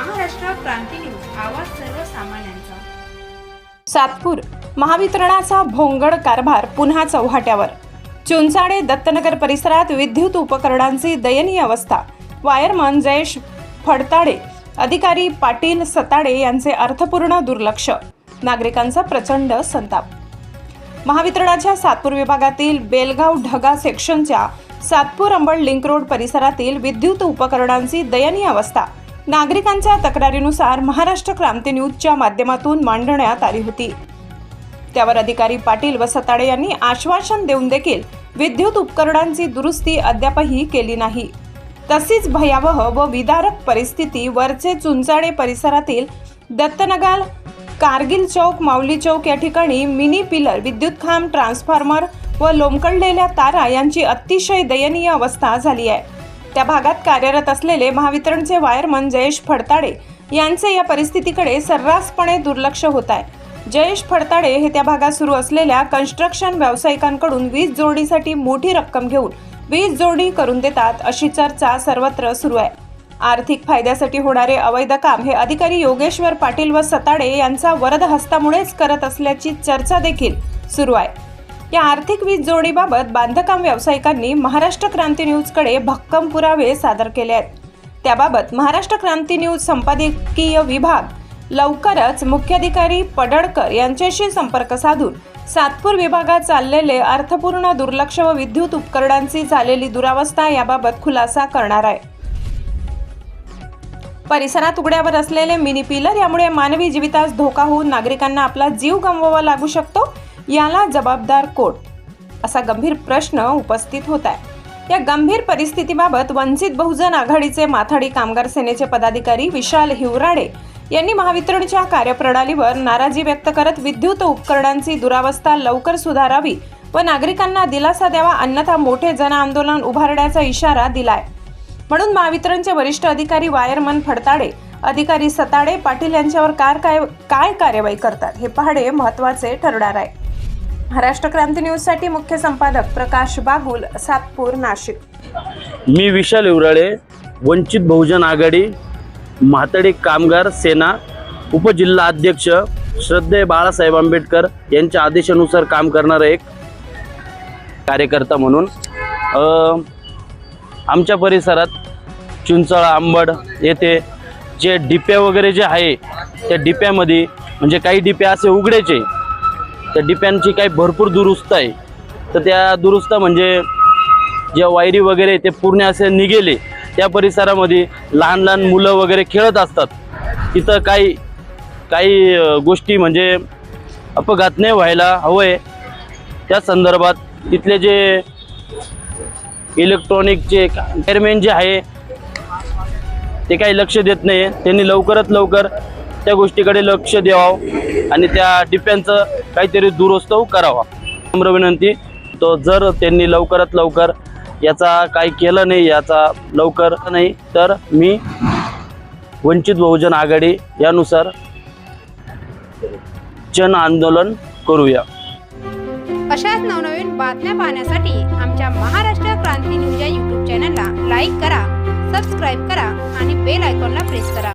Maharashtra Kranti news आवाज सर्वसामान्यांचा. सातपूर महावितरणाचा भोंगड कारभार पुन्हा चौहाट्यावर. चुंचाडे दत्तनगर परिसरात विद्युत उपकरणांची दयनीय अवस्था. वायरमन जयेश फडताडे अधिकारी पाटील सताडे यांचे अर्थपूर्ण दुर्लक्ष. नागरिकांचा प्रचंड संताप. महावितरणाच्या सातपूर विभागातील बेलगाव ढगा सेक्शनच्या सातपूर अंबड लिंक रोड परिसरातील विद्युत उपकरणांची दयनीय अवस्था. नागरिकांच्या तक्रारीनुसार महाराष्ट्र क्रांती न्यूजच्या माध्यमातून मांडण्यात आली होती. त्यावर अधिकारी पाटील व सताडे यांनी आश्वासन देऊन देखील विद्युत उपकरणांची दुरुस्ती अद्यापही केली नाही. तशीच भयावह व विदारक परिस्थिती वरचे चुंचाडे परिसरातील दत्तनगाल कारगिल चौक माऊली चौक या ठिकाणी मिनी पिलर विद्युत खांब ट्रान्सफॉर्मर व लोंबकळलेल्या तारा यांची अतिशय दयनीय अवस्था झाली आहे. त्या भागात कार्यरत असलेले महावितरणचे वायरमन जयेश फडताडे यांचे या परिस्थितीकडे सर्रासपणे दुर्लक्ष होत आहे. जयेश फडताडे हे त्या भागात सुरू असलेल्या कन्स्ट्रक्शन व्यावसायिकांकडून वीज जोडणीसाठी मोठी रक्कम घेऊन वीज जोडणी करून देतात अशी चर्चा सर्वत्र सुरू आहे. आर्थिक फायद्यासाठी होणारे अवैध काम हे अधिकारी योगेश्वर पाटील व सताडे यांचा वरदहस्तामुळेच करत असल्याची चर्चा देखील सुरू आहे. या आर्थिक वीज जोडीबाबत बांधकाम व्यावसायिकांनी महाराष्ट्र क्रांती न्यूजकडे भक्कम पुरावे सादर केले आहेत. त्याबाबत महाराष्ट्र क्रांती न्यूज संपादकीय विभाग लवकरच मुख्याधिकारी पडळकर यांच्याशी संपर्क साधून सातपूर विभागात चाललेले अर्थपूर्ण दुर्लक्ष व विद्युत उपकरणांची झालेली दुरावस्था याबाबत खुलासा करणार आहे. परिसरात उघड्यावर असलेले मिनी पिलर यामुळे मानवी जीवितास धोका होऊन नागरिकांना आपला जीव गमवावा लागू शकतो? याला जबाबदार कोण? असा गंभीर प्रश्न उपस्थित होत आहे या गंभीर परिस्थितीबाबत वंचित बहुजन आघाडीचे माथाडी कामगार सेनेचे पदाधिकारी विशाल हिवराडे यांनी महावितरणच्या कार्यप्रणालीवर नाराजी व्यक्त करत विद्युत उपकरणांची दुरावस्था लवकर सुधारावी व नागरिकांना दिलासा द्यावा अन्यथा मोठे जन आंदोलन उभारण्याचा इशारा दिलाय. म्हणून महावितरणचे वरिष्ठ अधिकारी वायरमन फडताडे अधिकारी सताडे पाटील यांच्यावर कार काय काय कार्यवाही करतात हे पाहणे महत्त्वाचे ठरणार आहे. महाराष्ट्र क्रांती न्यूजसाठी मुख्य संपादक प्रकाश बागुल सातपूर नाशिक. मी विशाल हिवराळे वंचित बहुजन आघाडी म्हातडी कामगार सेना उपजिल्हा अध्यक्ष श्रद्धेय बाळासाहेब आंबेडकर यांच्या आदेशानुसार काम करणारा एक कार्यकर्ता म्हणून आमच्या परिसरात चिंचळा आंबड येथे जे डिप्या वगैरे जे आहे त्या डिप्यामध्ये म्हणजे काही डिप्या असे उघडायचे त्या डिप्यांची काही भरपूर दुरुस्त आहे. तर त्या दुरुस्त म्हणजे ज्या वायरी वगैरे ते पूर्ण असे निघेले त्या परिसरामध्ये लहान लहान मुलं वगैरे खेळत असतात. तिथं काही काही गोष्टी म्हणजे अपघात नाही व्हायला हवं आहे त्या संदर्भात तिथले जे इलेक्ट्रॉनिकचे चेअरमॅन जे आहे ते काही लक्ष देत नाही. त्यांनी लवकरात लवकर त्या गोष्टीकडे लक्ष द्यावं आणि त्या टिप्प्यांचं काहीतरी दुरुस्त करावा. नम्र विनंती तो जर त्यांनी लवकरात लवकर याचा काही केलं नाही याचा लवकर नाही तर मी वंचित बहुजन आघाडी यानुसार जन आंदोलन करूया. अशाच नवनवीन बातम्या पाहण्यासाठी आमच्या महाराष्ट्र क्रांती न्यूज या यूट्यूब चॅनलला लाईक करा सबस्क्राईब करा आणि बेल आयकॉनला प्रेस करा.